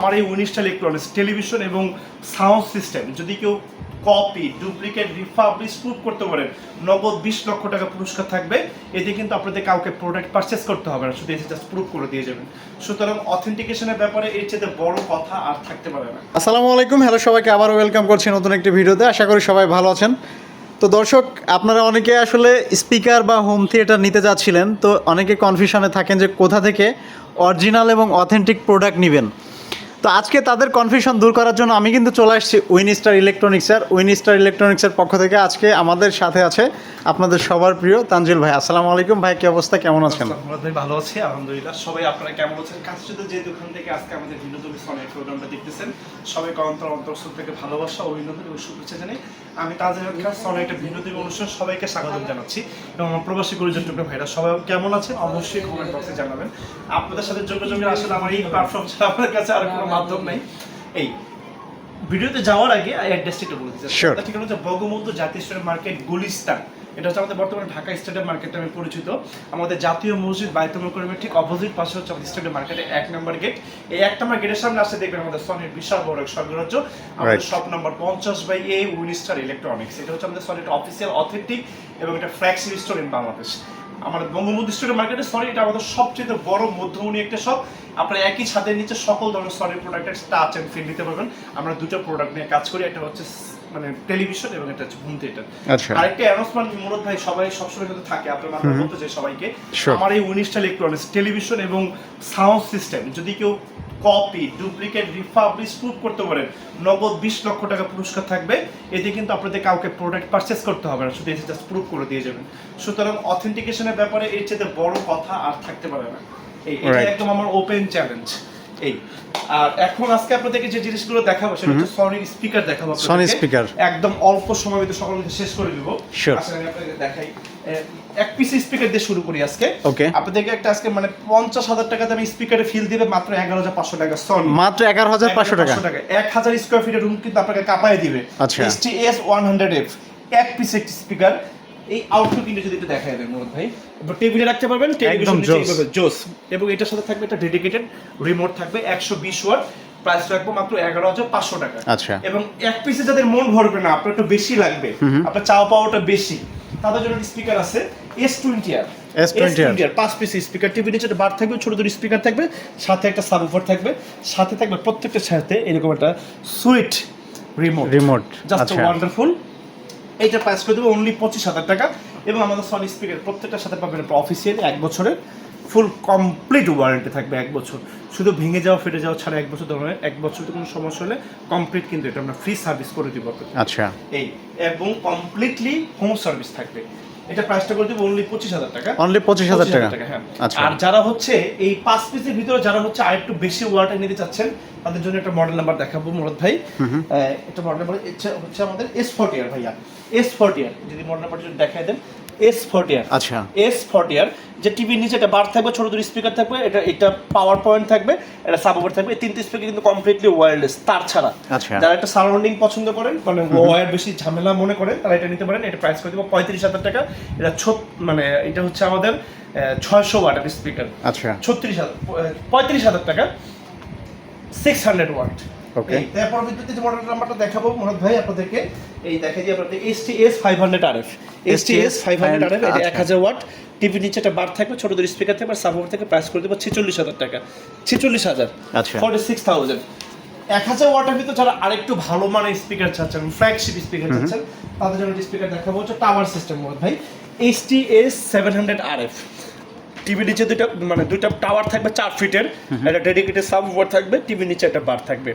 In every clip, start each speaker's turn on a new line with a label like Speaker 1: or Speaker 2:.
Speaker 1: আমার এই উনিশটা ইলেকট্রনিক্স টেলিভিশন এবং সাউন্ড সিস্টেম যদি কেউ কপি ডুপ্লিকেট রিফাবলিশ প্রুভ করতে পারেন, নগদ বিশ লক্ষ টাকা পুরস্কার থাকবে। এতে কিন্তু আপনাদের কাউকে প্রোডাক্ট পারচেস করতে হবে না, শুধু এসে জাস্ট প্রুভ করে দিয়ে যাবেন। সুতরাং অথেন্টিকেশনের ব্যাপারে এর চেয়ে বড় কথা আর থাকতে পারে না।
Speaker 2: আসসালামু আলাইকুম, হ্যালো সবাইকে, আবারও ওয়েলকাম করছি নতুন একটি ভিডিওতে। আশা করি সবাই ভালো আছেন। তো দর্শক, আপনারা অনেকে আসলে স্পিকার বা হোম থিয়েটার নিতে যাচ্ছিলেন, তো অনেকে কনফিউশনে থাকেন যে কোথা থেকে অরিজিনাল এবং অথেন্টিক প্রোডাক্ট নেবেন। তো আজকে তাদের কনফিউশন দূর করার জন্য আমি কিন্তু চলে আসছি উইনিস্টার ইলেকট্রনিক্সের উইনিস্টার ইলেকট্রনিক্সের পক্ষ থেকে আজকে আমাদের সাথে আছে আপনাদের সবার প্রিয় তানজিল ভাই। আসসালামু আলাইকুম ভাই, কি অবস্থা? কেমন আছেন?
Speaker 1: ভাই ভালো আছি, আলহামদুলিল্লাহ। সবাই আপনারা কেমন আছেন? কাছে যে দোকান থেকে আজকে আমাদের সনের প্রোগ্রামটা দেখতেছেন সবাই অন্তর অন্তর থেকে ভালোবাসা, অভিনন্দন এবং শুভেচ্ছা জানাই। আমি তাজের খান সনের একটা দিন অনুষ্ঠান সবাইকে স্বাগত জানাচ্ছি এবং আমার প্রবাসী গুরুজন টুকরা ভাইরা সবাই কেমন আছেন অবশ্যই কমেন্ট বক্সে জানাবেন। আপনাদের সাথে যোগাযোগের আসলে আমার এই প্ল্যাটফর্ম ছাড়া আমার কাছে আর কোনো মাধ্যম নেই। এই ভিডিওতে যাওয়ার আগে অ্যাড্রেসটা একটু বলে দিচ্ছি ঠিক হচ্ছে বঙ্গবন্ধু জাতীয় মার্কেট গুলিস্তান। এটা হচ্ছে আমাদের বর্তমানে ঢাকা স্টেডিয়াম মার্কেট নামে পরিচিত। আমাদের জাতীয় মসজিদ বাইতুল করিমের ঠিক অপোজিট পাশে হচ্ছে আমাদের স্টেডিয়াম মার্কেটের এক নম্বর গেট এই এক নম্বর গেটের সামনে আসলে দেখবেন আমাদের সনির বিশাল বড় এক স্বর্গরাজ্য। আমাদের শপ নম্বর পঞ্চাশ বাই এ উইনিস্টার ইলেকট্রনিক্স এটা হচ্ছে আমাদের সনির অফিসিয়াল অথেন্টিক এবং এটা ফ্ল্যাগশিপ স্টোর ইন বাংলাদেশ আমাদের বঙ্গবন্ধু স্টোরের মার্কেটে সরি এটা আমাদের সবচেয়ে বড় মধ্যমণি একটা শপ আপনারা একই ছাদের নিচে সকল ধরনের সরি প্রোডাক্টের টাচ অ্যান্ড ফিল নিতে পারবেন। আমরা দুটো প্রোডাক্ট নিয়ে কাজ করি। একটা হচ্ছে মানে টেলিভিশন এবং একটা হোম থিয়েটার
Speaker 2: আচ্ছা।
Speaker 1: আরেকটা অ্যানাউন্সমেন্ট মুরত ভাই সবাই সবসময় কিন্তু থাকে আপনার মাথায় বলতে চাই সবাইকে। আমার এই উনিশটা ইলেকট্রনিক্স টেলিভিশন এবং সাউন্ড সিস্টেম যদি কেউ কপি ডুপ্লিকেট রিফাবলিশ প্রুভ করতে পারেন নগদ বিশ লক্ষ টাকা পুরস্কার থাকবে। এতে কিন্তু আপনাদের কাউকে প্রোডাক্ট পারচেস করতে হবে না শুধু এসে জাস্ট প্রুভ করে দিয়ে যাবেন। সুতরাং অথেন্টিকেশনের ব্যাপারে এর চেয়ে বড় কথা আর থাকতে পারে না। এটা একদম আমার ওপেন চ্যালেঞ্জ এই। আর এখন আজকে আপনাদেরকে যে জিনিসগুলো দেখাবো সেটা হচ্ছে সনির স্পিকার দেখাবো আপনাদেরকে।
Speaker 2: speaker।
Speaker 1: একদম অল্প সময়ের ভিতরে সকল শেষ করে দিব। আসলে আমি আপনাকে দেখাই। এক পিস স্পিকার দিয়ে শুরু করি আজকে।
Speaker 2: Okay.
Speaker 1: আপনাদেরকে একটা আজকে মানে পঞ্চাশ হাজার টাকা দামে স্পিকারে ফিল দিবে মাত্র এগারো হাজার পাঁচশো টাকা সনি
Speaker 2: মাত্র এগারো হাজার পাঁচশো টাকা।
Speaker 1: এক হাজার স্কোয়ার ফিটের রুম কিন্তু আপনাকে কাঁপায় দিবে।
Speaker 2: আচ্ছা।
Speaker 1: S T S one hundred F এক পিস একটি স্পিকার এই আউটলুক কিন্তু যদি একটু দেখায় দেন মোহাম্মদ ভাই। টেবিলে রাখতে পারবেন টেলিভিশন
Speaker 2: জোস।
Speaker 1: এবং এটার সাথে থাকবে একটা ডেডিকেটেড রিমোট থাকবে একশো বিশ ওয়াট প্রাইস রাখব মাত্র এগারো হাজার পাঁচশো টাকা।
Speaker 2: আচ্ছা।
Speaker 1: এবং এক পিসে যাদের মন ভরবে না আপনার একটু বেশি লাগবে আপনার চাওয়া পাওয়াটা বেশি তাদের জন্য স্পিকার আছে এস টোয়েন্টি আর
Speaker 2: S20R
Speaker 1: আর পাঁচ পিস স্পিকার টিভি নিচে বার থাকবে ছোট ছোট স্পিকার থাকবে সাথে একটা থাকবে সাথে থাকবে প্রত্যেকটা সাথে এরকম একটা sweet remote
Speaker 2: remote
Speaker 1: just wonderful এইটা প্রাইস করে দেবো অনলি পঁচিশ হাজার টাকা। এবং আমাদের সনি স্পিকার প্রত্যেকটার সাথে পাবেন অফিসিয়ালি এক বছরের ফুল কমপ্লিট ওয়ারেন্টি থাকবে এক বছর। শুধু ভেঙে যাওয়া ফেটে যাওয়া ছাড়া এক বছর ধরনের এক বছর কোনো সমস্যা হলে কমপ্লিট কিন্তু এটা আমরা ফ্রি সার্ভিস করে দিব
Speaker 2: আচ্ছা।
Speaker 1: এই এবং কমপ্লিটলি হোম সার্ভিস থাকবে। এটা প্রাইসটা করে দেবো অনলি পঁচিশ হাজার টাকা।
Speaker 2: অনলি পঁচিশ হাজার টাকা।
Speaker 1: হ্যাঁ।
Speaker 2: আচ্ছা।
Speaker 1: আর যারা হচ্ছে এই পাঁচ পিসের ভিতরে যারা হচ্ছে আর একটু বেশি ওয়াটার নিতে চাচ্ছেন তাদের জন্য একটা মডেল নাম্বার দেখাবো মুরদ ভাই। এটা মডেল নাম্বার হচ্ছে আমাদের এস ফোর্টি আর ভাইয়া। এস ফোর্টি আর যদি মডেল নাম্বার যদি দেখাই দেন এস ফোর্টি আর
Speaker 2: আচ্ছা।
Speaker 1: এস ফোর্টি আর যে টিভির নিচে একটা বার থাকবে ছোট ছোট স্পিকার থাকবে এটা এটা পাওয়ার পয়েন্ট থাকবে এটা সাবওয়ার থাকবে এই তিনটে স্পিকার কিন্তু কমপ্লিটলি ওয়্যারলেস তার ছাড়া।
Speaker 2: আচ্ছা।
Speaker 1: যারা একটা সারাউন্ডিং পছন্দ করেন মানে ওয়্যার বেশি ঝামেলা মনে করেন তারা এটা নিতে পারেন এটা প্রাইস করে দেবো পঁয়ত্রিশ হাজার টাকা। এটা ছত মানে এটা হচ্ছে আমাদের ছয়শো ওয়াটের স্পিকার
Speaker 2: আচ্ছা।
Speaker 1: ছত্রিশ হাজার পঁয়ত্রিশ হাজার টাকা। Six hundred watt
Speaker 2: Okay.
Speaker 1: তারপর বিদ্যুৎ যে মডেল নাম্বারটা দেখাবো মনোজ ভাই আপনাদেরকে। এই দেখা যায় আপনাদের S T S five hundred R F S T S five hundred R F এটা এক
Speaker 2: আচ্ছা।
Speaker 1: হাজার ওয়াট টিভির নিচে একটা বার থাকবে ছোট ছোট স্পিকার থাকবে সাবওয়ার থেকে প্রাইস করে দেবো ছেচল্লিশ হাজার টাকা। ছেচল্লিশ হাজার।
Speaker 2: আচ্ছা।
Speaker 1: ফর্টি সিক্স থাউজেন্ড এক হাজার ওয়াটের ভিতর যারা আরেকটু ভালো মানের স্পিকার চাচ্ছেন ফ্ল্যাগশিপ স্পিকার চাচ্ছেন তাদের জন্য স্পিকার দেখাবো হচ্ছে টাওয়ার সিস্টেম মনোজ ভাই। H T S seven hundred R টিভির নিচে দুইটা মানে দুইটা টাওয়ার থাকবে চার ফিটের একটা ডেডিকেটেড সাব থাকবে টিভির নিচে একটা বার থাকবে।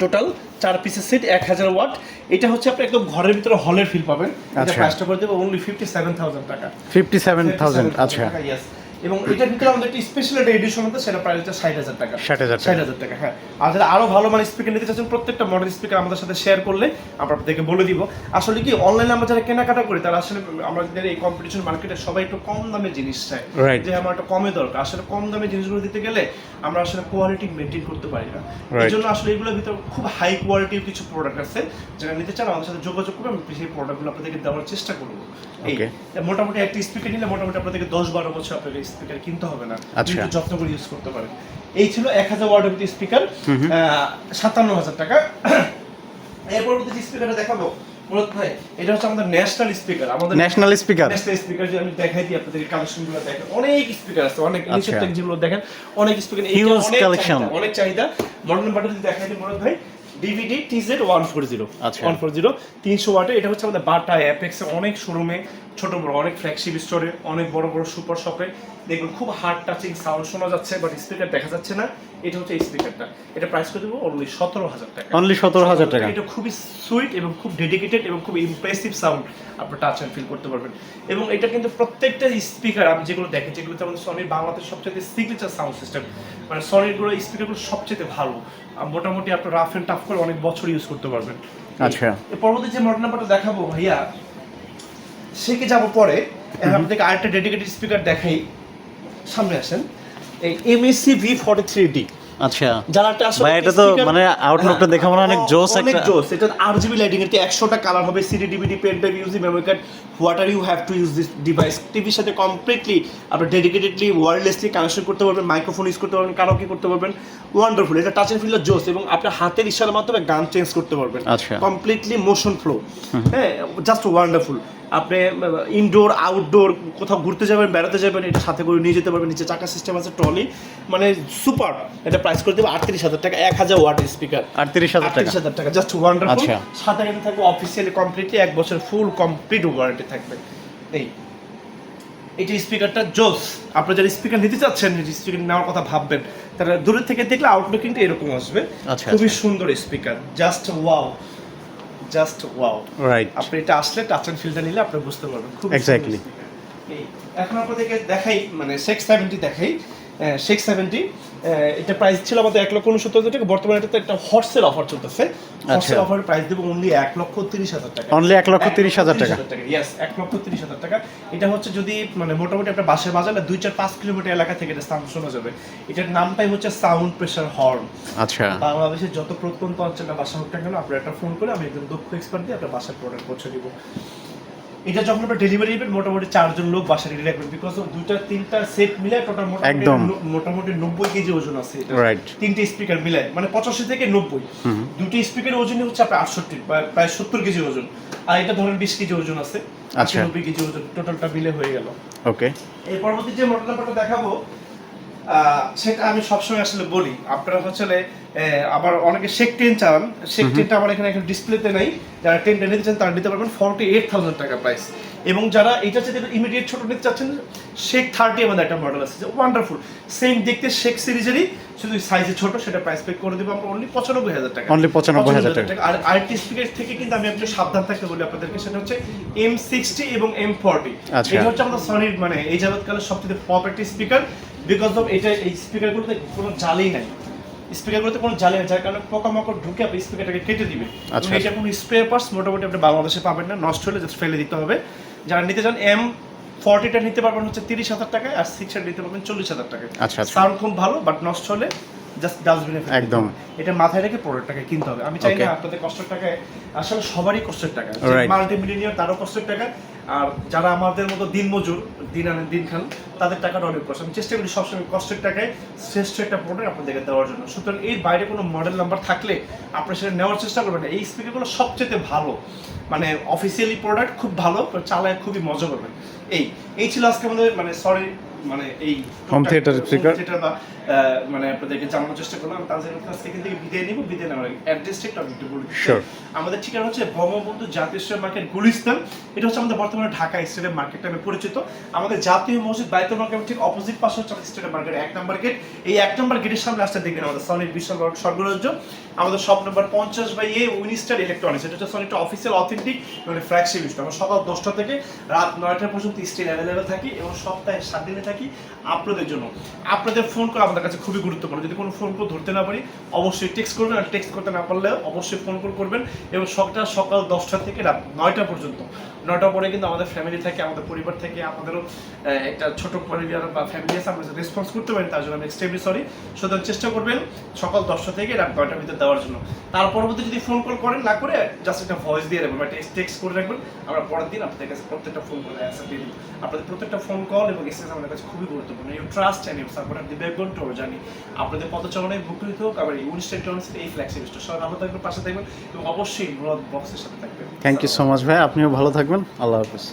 Speaker 1: টোটাল চার পিসের সিট এক হাজার ওয়াট এটা হচ্ছে আপনি একদম ঘরের ভিতরে হলের ফিল পাবেন। এটা
Speaker 2: আচ্ছা।
Speaker 1: প্রাইসটা করে দেবো অনলি ফিফটি সেভেন থাউজেন্ড টাকা
Speaker 2: ফিফটি সেভেন থাউজেন্ড আচ্ছা.
Speaker 1: এবং এটার ভিতরে আমাদের একটি স্পেশাল একটা এডিশন হতো সেটা প্রাইসটা ষাট হাজার টাকা।
Speaker 2: 60,000 টাকা।
Speaker 1: ষাট হাজার টাকা হ্যাঁ। আর যারা আরও ভালো মানে স্পিকার নিতে চাচ্ছেন প্রত্যেকটা মডেল স্পিকার আমাদের সাথে শেয়ার করলে আমরা আপনাদেরকে বলে দিব। আসলে কি অনলাইনে আমরা যারা কেনাকাটা করি তারা আসলে আমাদের এই কম্পিটিশন মার্কেটে সবাই একটু কম দামে জিনিস চায় যে আমার একটা কমে দরকার। আসলে কম দামে জিনিসগুলো দিতে গেলে আমরা আসলে কোয়ালিটি মেনটেন করতে পারি না। এই জন্য আসলে এগুলোর ভিতরে খুব হাই কোয়ালিটির কিছু প্রোডাক্ট আছে। যারা নিতে চান আমাদের সাথে যোগাযোগ করবে আমি সেই প্রোডাক্টগুলো আপনাদেরকে দেওয়ার চেষ্টা করব। এই মোটামুটি একটি স্পিকার নিলে মোটামুটি আপনাদেরকে দশ বারো বছর আপনাকে স্পিকার কিনতে হবে না।
Speaker 2: আচ্ছা।
Speaker 1: একটু যত্ন করে ইউজ করতে পারেন। এই ছিল এক হাজার ওয়ার্ডের ভিতরে স্পিকার সাতান্ন হাজার টাকা। এর পরবর্তী স্পিকারটা দেখাবো মুরত ভাই এটা হচ্ছে আমাদের ন্যাশনাল স্পিকার আমাদের
Speaker 2: ন্যাশনাল স্পিকার
Speaker 1: ন্যাশনাল স্পিকার যে আমি দেখাই দিই আপনাদের কালেকশনগুলো দেখেন অনেক স্পিকার আছে অনেক নিচের
Speaker 2: আচ্ছা।
Speaker 1: থেকে যেগুলো দেখেন অনেক স্পিকার
Speaker 2: Huge collection.
Speaker 1: অনেক চাহিদা। মডেল নাম্বারটা যদি দেখাই দিই মুরত ভাই DVD TZ one four zero
Speaker 2: আচ্ছা।
Speaker 1: ওয়ান ফোর জিরো তিনশো ওয়াটে এটা হচ্ছে আমাদের বাটা অ্যাপেক্স অনেক শোরুমে ছোট বড় অনেক ফ্ল্যাগশিপ স্টোরে অনেক বড় বড় সুপার শপে দেখুন খুব হার্ড টাচিং সাউন্ড শোনা যাচ্ছে বাট স্পিকার দেখা যাচ্ছে না। এটা হচ্ছে স্পিকারটা এটা প্রাইস করে দেবো অনলি সতেরো হাজার টাকা।
Speaker 2: অনলি সতেরো হাজার টাকা।
Speaker 1: এটা খুবই সুইট এবং খুব ডেডিকেটেড এবং খুব ইমপ্রেসিভ সাউন্ড আপনি টাচ অ্যান্ড ফিল করতে পারবেন। এবং এটা কিন্তু প্রত্যেকটা স্পিকার আমি যেগুলো দেখি যেগুলো যেমন সনির বাংলাদেশ সবচেয়ে সিগনেচার সাউন্ড সিস্টেম মানে সনিরগুলো স্পিকারগুলো সবচেয়ে ভালো মোটামুটি আপনি রাফ অ্যান্ড টাফ করে অনেক বছর ইউজ করতে পারবেন।
Speaker 2: আচ্ছা।
Speaker 1: পরবর্তী যে মডেল নাম্বারটা দেখাবো ভাইয়া সেকে যাব পরে এখন আপনাদেরকে আরেকটা ডেডিকেটেড স্পিকার দেখাই। সামনে আসেন। এই MSC V forty three D
Speaker 2: আচ্ছা।
Speaker 1: যারা একটা আসলে
Speaker 2: ভাই, এটা তো মানে outlook-টা দেখে মনে অনেক
Speaker 1: হ্যাঁ,
Speaker 2: জোস
Speaker 1: অনেক জোস। এটা আরজিবি লাইটিং এর একশোটা কালার হবে CD DVD pen drive Yuji memory card what are you have to use this device টিভির সাথে কমপ্লিটলি আপনি ডেডিকেটেডলি ওয়্যারলেসলি কানেকশন করতে পারবেন মাইক্রোফোন ইউজ করতে পারবেন কারোকে করতে পারবেন। ওয়ান্ডারফুল এটা টাচ এন্ড ফিল জোস এবং আপনার হাতের ইশারার মাধ্যমে গান চেঞ্জ করতে পারবেন।
Speaker 2: আচ্ছা।
Speaker 1: কমপ্লিটলি মোশন ফ্লো হ্যাঁ জাস্ট ওয়ান্ডারফুল আপনি ইনডোর আউটডোর কোথাও ঘুরতে যাবেন বেড়াতে যাবেন এটা সাথে করে নিয়ে যেতে পারবেন নিচে চাকা সিস্টেম আছে ট্রলি মানে সুপার এটা প্রাইস করে দেবো আটত্রিশ হাজার টাকা এক হাজার ওয়াট স্পিকার
Speaker 2: আটত্রিশ হাজার টাকা।
Speaker 1: আটত্রিশ হাজার টাকা জাস্ট ওয়ান্ডারফুল
Speaker 2: আচ্ছা।
Speaker 1: সাথে কিন্তু থাকবে অফিসিয়ালি কমপ্লিটলি এক বছর ফুল কমপ্লিট ওয়ারেন্টি থাকবে। এই এই যে স্পিকারটা জোস আপনি যারা স্পিকার নিতে চাচ্ছেন স্পিকার নেওয়ার কথা ভাববেন তারা দূরের থেকে দেখলে আউটলুক কিন্তু এরকম আসবে।
Speaker 2: আচ্ছা,
Speaker 1: খুবই
Speaker 2: আচ্ছা।
Speaker 1: সুন্দর speaker just wow just wow
Speaker 2: right
Speaker 1: আপনি এটা আসলে টাচ অ্যান্ড ফিলটা নিলে আপনি বুঝতে পারবেন। খুব
Speaker 2: Exactly.
Speaker 1: এখন আপনাদেরকে দেখাই মানে সেক্স সেভেন্টি দেখাই। সেক্স সেভেন্টি এটা প্রাইস ছিল আমাদের এক লক্ষ উনসত্তর হাজার টাকা বর্তমানে এটাতে একটা হটসেল অফার চলতেছে। হটসেল অফারের প্রাইস দেবো অনলি এক লক্ষ তিরিশ হাজার টাকা।
Speaker 2: Only এক লক্ষ তিরিশ হাজার টাকা।
Speaker 1: ইয়েস এক লক্ষ তিরিশ হাজার টাকা। এটা হচ্ছে যদি মানে মোটামুটি একটা বাসায় বাজালে দুই চার পাঁচ কিলোমিটার এলাকা থেকে এটা সাউন্ড শোনা যাবে। এটার নামটাই হচ্ছে সাউন্ড প্রেশার হর্ন
Speaker 2: আচ্ছা।
Speaker 1: বাংলাদেশের যত প্রত্যন্ত অঞ্চলে বাসা হোক না কেন আপনার একটা ফোন করে আমি একদম দক্ষ এক্সপার্ট দিয়ে আপনার বাসার প্রোডাক্ট পৌঁছে দিব। এটা যখন আমরা ডেলিভারি দিবেন মোটামুটি চারজন লোক বাসা রেডি রাখবেন বিকজ দুইটা তিনটা সেট মিলে টোটাল মোটামুটি মোটামুটি নব্বই কেজি ওজন আছে এটা। তিনটে স্পিকার মিলে মানে পঁচাশি থেকে নব্বই। দুটি স্পিকারের ওজন হচ্ছে আপনার আটষট্টি প্রায় সত্তর কেজি ওজন। আর এটা ধরেন বিশ কেজি ওজন আছে
Speaker 2: আচ্ছা।
Speaker 1: নব্বই কেজি ওজন টোটালটা মিলে হয়ে গেল।
Speaker 2: ওকে
Speaker 1: এর পরবর্তী যে মডেল নাম্বারটা দেখাবো সেটা আমি সবসময় আসলে বলি। আপনারা হচ্ছে আবার অনেকে শেক টেন চান। শেক টেনটা আমার এখানে এখন ডিসপ্লেতে নাই। যারা টেনটা নিতে চান তারা নিতে পারবেন ফর্টি এইট থাউজেন্ড টাকা প্রাইস এবং যারা এটা যদি ইমিডিয়েট ছোট নিতে চাচ্ছেন শেক থার্টি আমাদের একটা মডেল আছে যে ওয়ান্ডারফুল সেম দেখতে শেক সিরিজেরই শুধু সাইজে ছোট সেটা প্রাইস পে করে দেবো আমরা অনলি পঁচানব্বই হাজার টাকা।
Speaker 2: Only 95,000 টাকা।
Speaker 1: আর আরেকটি স্পিকার থেকে কিন্তু আমি একটু সাবধান থাকতে বলি আপনাদেরকে সেটা হচ্ছে এম সিক্সটি এবং এম ফর্টি
Speaker 2: আচ্ছা।
Speaker 1: এটা হচ্ছে আমাদের সনির মানে এই যাবৎকালের সবচেয়ে পপ একটি স্পিকার বিকজ অফ এটা এই স্পিকারগুলোতে কোনো জালেই নাই। স্পিকারগুলোতে কোনো জালে নেই যার কারণে পোকামাকড় ঢুকে আপনি স্পিকারটাকে কেটে দিবে
Speaker 2: আচ্ছা,
Speaker 1: এটা কোনো স্প্রে পার্টস মোটামুটি আপনি বাংলাদেশে পাবেন না নষ্ট হলে জাস্ট ফেলে দিতে হবে। যারা নিতে চান এম ফর্টিটা নিতে পারবেন হচ্ছে তিরিশ হাজার টাকায় আর সিক্সটা নিতে পারবেন চল্লিশ হাজার টাকায়।
Speaker 2: আচ্ছা, আচ্ছা।
Speaker 1: সাউন্ড খুব ভালো বাট নষ্ট হলে জাস্ট ডাস্টবিনে
Speaker 2: একদম।
Speaker 1: এটা মাথায় রেখে প্রোডাক্টটাকে কিনতে হবে। আমি চাই না আপনাদের কষ্টের টাকায় আসলে সবারই কষ্টের টাকা।
Speaker 2: Right.
Speaker 1: মাল্টি মিলিয়নিয়ার তারও কষ্টের টাকা। আর যারা আমাদের মতো দিন আনেন দিন খান তাদের টাকাটা অনেক কষ্ট। আমি চেষ্টা করি সবসময় কষ্টের টাকায় শ্রেষ্ঠ একটা প্রোডাক্ট আপনাদেরকে দেওয়ার জন্য। সুতরাং এর বাইরে কোনো মডেল নাম্বার থাকলে আপনারা সেটা নেওয়ার চেষ্টা করবেন এই স্পিকারগুলো সবচেয়ে ভালো। মানে অফিসিয়ালি প্রোডাক্ট খুব ভালো চালায় খুবই মজা পাবেন এই এই ছিল আজকে আমাদের মানে সরি মানে এই
Speaker 2: Home theater speaker?
Speaker 1: যেটা বা মানে আপনাদেরকে জানানোর চেষ্টা করলাম। তাদের থেকে বিদায় নিব বিদায় নেওয়ার আগে অ্যাড্রেসটা একটু আমি একটু বলি আমাদের ঠিকানা হচ্ছে বঙ্গবন্ধু জাতীয় মার্কেট গুলিস্তান। এটা হচ্ছে আমাদের বর্তমানে ঢাকা স্টেডিয়াম মার্কেট নামে পরিচিত। আমাদের জাতীয় মসজিদ বাইতুল মার্কেট ঠিক অপোজিট পাশে হচ্ছে স্টেডিয়াম মার্কেট এক নম্বর গেট এই এক নম্বর গেটের সামনে আসতে দেখবেন আমাদের সনির বিশাল বড় স্বর্গরাজ্য। আমাদের শপ নম্বর পঞ্চাশ বাই এ উইনিস্টার ইলেকট্রনিক্স এটা হচ্ছে সনিটা অফিসিয়াল অথেন্টিক মানে ফ্ল্যাগশিপ স্টোর আমরা সকাল দশটা থেকে রাত নয়টা পর্যন্ত স্টিল অ্যাভেলেবেল থাকি এবং সপ্তাহে সাত দিনে থাকি। আপনাদের জন্য। আপনাদের ফোন কল আমাদের কাছে খুবই গুরুত্বপূর্ণ। যদি কোনো ফোন কল ধরতে না পারি, অবশ্যই টেক্সট করবেন। আর টেক্সট করতে না পারলে অবশ্যই ফোন কল করবেন। এবং সকাল সকাল দশটা থেকে রাত নয়টা পর্যন্ত। নয়টা পরে কিন্তু আমাদের ফ্যামিলি থেকে, আমাদের পরিবার থেকে, আমাদেরও একটা ছোট পরিবার বা ফ্যামিলি আছে, আমরা রেসপন্স করতে পারি, তার জন্য আমি এক্সট্রিমলি সরি সুতরাং চেষ্টা করবেন সকাল দশটা থেকে রাত নয়টার ভিতরে দেওয়ার জন্য। তার পরবর্তী যদি ফোন কল করেন, না করে জাস্ট একটা ভয়েস দিয়ে রাখবেন বা টেক্সট করে রাখবেন। আমরা পরের দিন আপনাদের কাছে প্রত্যেকটা ফোন কল আপনাদের প্রত্যেকটা ফোন কল এবং এসএস আমাদের কাছে খুবই গুরুত্বপূর্ণ। You trust and you support backbone too জানি আপনাদের পদচারণায় ভুক্ত হোক, আবার এই উনিশ টেকনোলজির এই ফ্ল্যাগশিপ স্টোর সবাই ভালো থাকবেন, পাশে থাকবেন এবং অবশ্যই ব্লগ বক্সের সাথে থাকবেন।
Speaker 2: থ্যাংক ইউ সো মাচ ভাই, আপনিও ভালো থাকবেন। আল্লাহ হাফিজ।